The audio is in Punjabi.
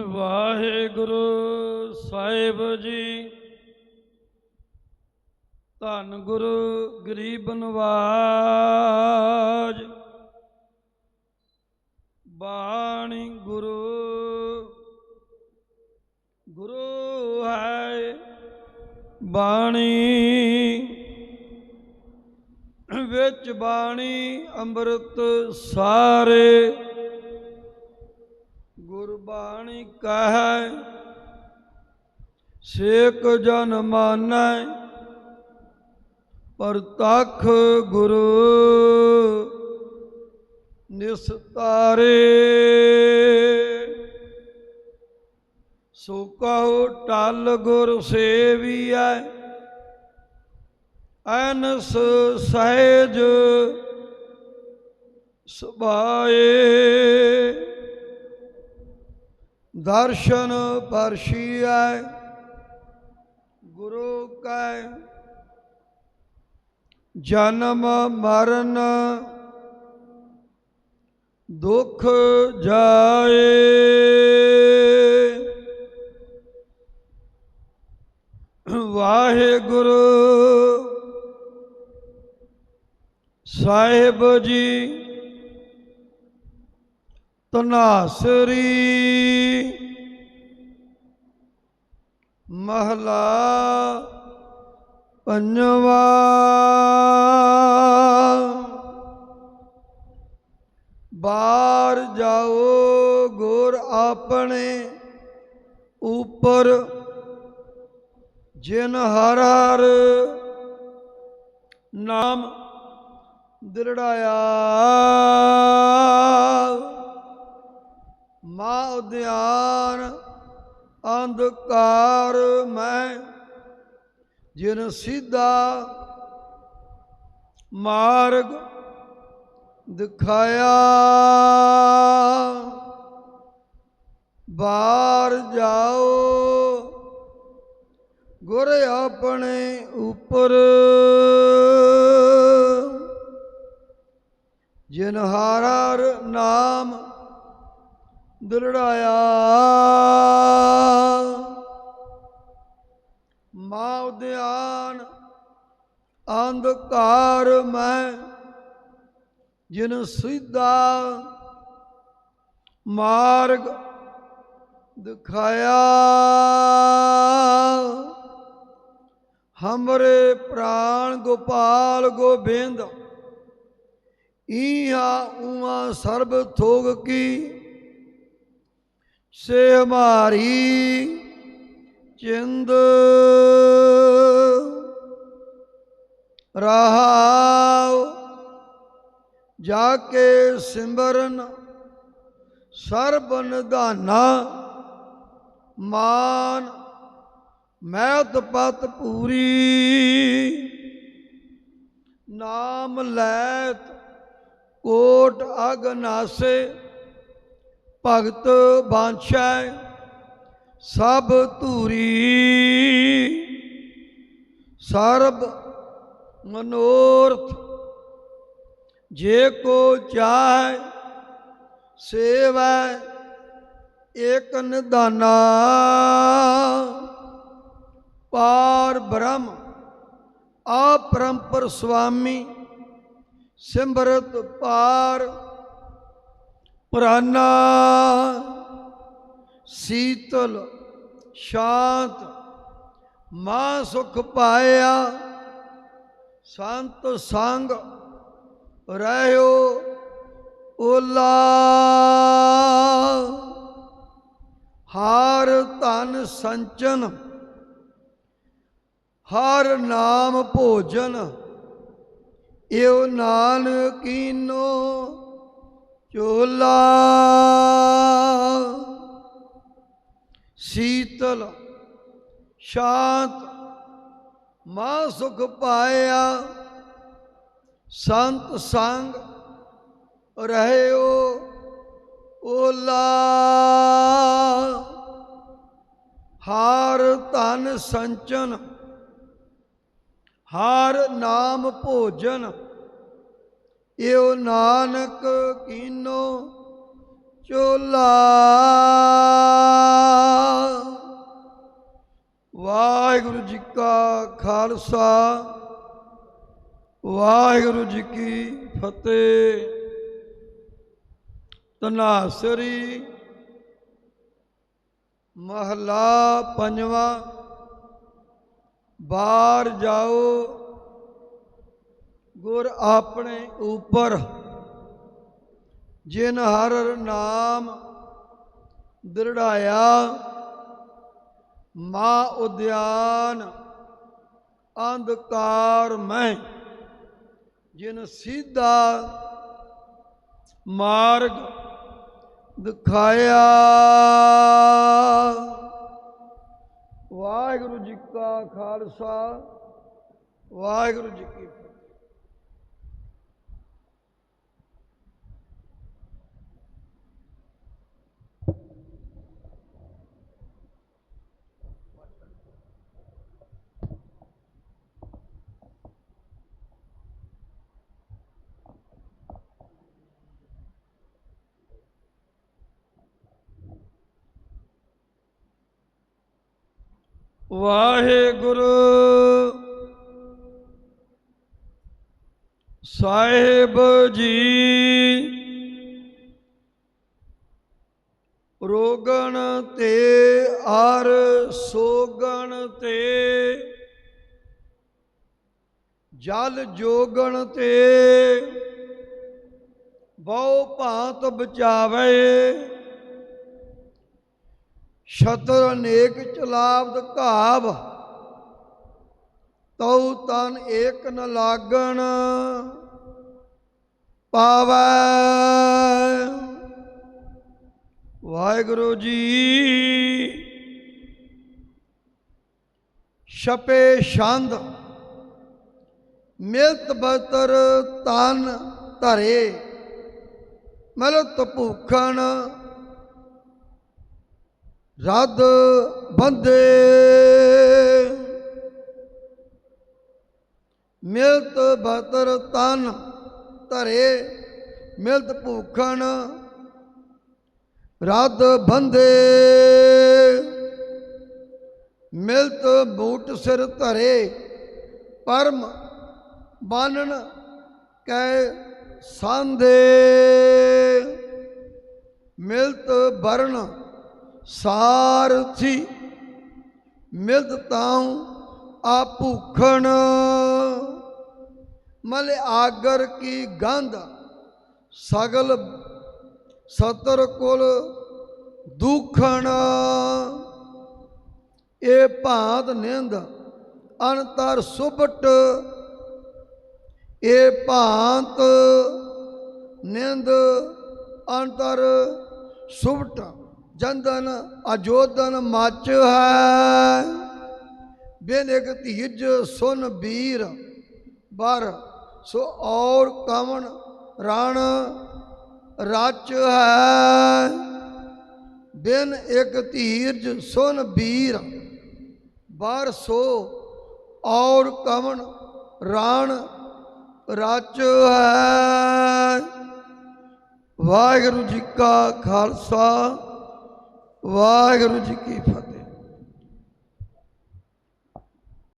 ਵਾਹਿਗੁਰੂ ਸਾਹਿਬ ਜੀ। ਧੰਨ ਗੁਰੂ ਗਰੀਬ ਨਵਾਜ। ਬਾਣੀ ਗੁਰੂ। ਗੁਰੂ ਹੈ ਬਾਣੀ। ਵਿੱਚ ਬਾਣੀ ਅੰਮ੍ਰਿਤ ਸਾਰੇ ਗੁਰਬਾਣੀ ਕਹੈ, ਸੇਕ ਜਨ ਮਾਨੈ, ਪਰਤਖ ਗੁਰੂ ਨਿਸਤਾਰੇ ਸੋ ਕਹੋ ਟਲ ਗੁਰ ਸੇਵੀਐ ਅਨਸ ਸਹਿਜ ਸੁਭਾਏ। ਦਰਸ਼ਨ ਪਰਸ਼ੀਐ ਗੁਰੂ ਕੈ ਜਨਮ ਮਰਨ ਦੁਖ ਜਾਏ। ਵਾਹਿਗੁਰੂ ਸਾਹਿਬ ਜੀ ਤਨਾਸਰੀ ਮਹਲਾ ਪੰਜਵਾ। ਬਾਹਰ ਜਾਓ ਗੁਰ ਆਪਣੇ ਉਪਰ। ਜਿਨ ਹਰ ਹਰ ਨਾਮ ਦਿਰੜਾਇਆ। ਮਾ ਉਦਿਆਨ ਅੰਧਕਾਰ ਮੈਂ, ਜਿਨ ਸਿੱਧਾ ਮਾਰਗ ਦਿਖਾਇਆ। ਬਾਹਰ ਜਾਓ, ਗੁਰ ਆਪਣੇ ਉੱਪਰ। ਜਿਨ ਨਾਮ ਦਿਲੜਾਇਆ ਮਾ ਉਦਿਆਨ ਅੰਧਕਾਰ ਮੈਂ ਜਿਨ ਸਿੱਧਾ ਮਾਰਗ ਦਿਖਾਇਆ। ਹਮਰੇ ਪ੍ਰਾਣ ਗੋਪਾਲ ਗੋਬਿੰਦ, ਈਹਾ ਉਮਾ ਸਰਬ ਥੋਗ ਕੀ ਸੇ ਹਮਾਰੀ ਚਿੰਦ ਰਹਾਉ ਜਾ ਕੇ ਸਿਮਰਨ ਸਰਬ ਨਿਧਾਨਾ ਮਾਨ ਮੈਤ ਪਤ ਪੂਰੀ। ਨਾਮ ਲੈਤ, ਕੋਟ ਅਗਨਾਸੇ ਭਗਤ ਬਾਂਛੈ, ਸਭ ਧੂਰੀ। ਸਰਬ ਮਨੋਰਥ ਜੇ ਕੋ ਚਾਹੈ, ਸੇਵੈ ਏਕ ਨਿਦਾਨਾ ਪਾਰ ਬ੍ਰਹਮ, ਆਪਰੰਪਰ ਸੁਆਮੀ ਸਿਮਰਤ ਪਾਰ ਪ੍ਰਾਨਾ ਸੀਤਲ ਸ਼ਾਂਤ, ਮਾ ਸੁਖ ਪਾਇਆ, ਸੰਤ ਸੰਗ ਰਹਿਓ ਓਲਾ। ਹਾਰ ਧਨ ਸੰਚਨ, ਹਰ ਨਾਮ ਭੋਜਨ ਇਉ ਨਾਨਕੀਨੋ ਚੋਲਾ। ਸੀਤਲ, ਸ਼ਾਂਤ, ਮਾ ਸੁਖ ਪਾਇਆ। ਸੰਤ ਸੰਗ ਰਹਿਓ ਓਲਾ। ਹਾਰ ਧਨ ਸੰਚਨ, ਹਾਰ ਨਾਮ ਭੋਜਨ। ਏਉ ਨਾਨਕ ਕੀਨੋ ਚੋਲਾ ਵਾਹਿਗੁਰੂ ਜੀ ਕਾ ਖਾਲਸਾ, ਵਾਹਿਗੁਰੂ ਜੀ ਕੀ ਫਤਿਹ। ਤਨਾਸਰੀ ਮਹਲਾ ਪੰਜਵਾਂ, ਬਾਹਰ ਜਾਓ, ਗੁਰ ਆਪਣੇ ਉੱਪਰ। ਜਿਨ ਹਰ ਨਾਮ ਦ੍ਰਿੜਾਇਆ, ਮਾ ਉਦਿਆਨ ਅੰਧਕਾਰ ਮੈਂ ਜਿਨ ਸਿੱਧਾ ਮਾਰਗ ਦਿਖਾਇਆ। ਵਾਹਿਗੁਰੂ ਜੀ ਕਾ ਖਾਲਸਾ, ਵਾਹਿਗੁਰੂ ਜੀ ਕੀ ਵਾਹਿਗੁਰੂ। ਸਾਹਿਬ ਜੀ ਰੋਗਣ ਤੇ ਆਰ ਸੋਗਣ ਤੇ ਜਲ ਜੋਗਣ ਤੇ ਬਹੁ ਭਾਂਤ ਬਚਾਵੇ। ਸ਼ਤਰ ਅਨੇਕ ਚਲਾਬਦ ਘਾਵ, ਤਉ ਤਨ ਏਕ ਨ ਲਾਗਣ। ਪਾਵੈ। ਵਾਹਿਗੁਰੂ ਜੀ। ਛਪੇ ਛੰਦ, ਮਿਲਤ ਬਤਰ ਤਨ ਧਰੇ, ਮਲਤ ਭੂਖਣ ਰੱਦ ਬੰਦੇ। ਮਿਲਤ ਬਤਰ ਤਨ ਧਰੇ, ਮਿਲਤ ਭੂਖਣ ਰੱਦ ਬੰਦੇ। ਮਿਲਤ ਬੂਟ ਸਿਰ ਧਰੇ, ਪਰਮ ਬਾਨਣ ਕੈ ਸੰਦੇ। ਮਿਲਤ ਬਰਨ ਸਾਰਥੀ ਮਿਲਤ ਤਾਉ ਆ ਭੂਖਣ ਮਲ ਆਗਰ ਕੀ ਗੰਧ, ਸਗਲ ਸਤਰ ਕੁਲ ਦੁਖਣ। ਇਹ ਭਾਂਤ ਨਿੰਦ, ਅਨਤਰ ਸੁਭਟ। ਇਹ ਭਾਂਤ ਨਿੰਦ ਅੰਤਰ ਸੁਭਟ। ਜੰਦਨ ਅਜੋਦਨ ਮੱਚ ਹੈ। ਬਿਨ ਇੱਕ ਧੀਜ ਸੁਨ ਵੀਰ, ਬਰ ਸੋ ਔਰ ਕਵਣ ਰਣ ਰਚ ਹੈ। ਬਿਨ ਇੱਕ ਧੀਰਜ ਸੁਨ ਵੀਰ, ਬਰ ਸੋ ਔਰ ਕਵਣ ਰਾਣ ਰਚ ਹੈ। ਵਾਹਿਗੁਰੂ ਜੀ ਕਾ ਖਾਲਸਾ। ਵਾਹਿਗੁਰੂ ਜੀ ਕੀ ਫਤਿਹ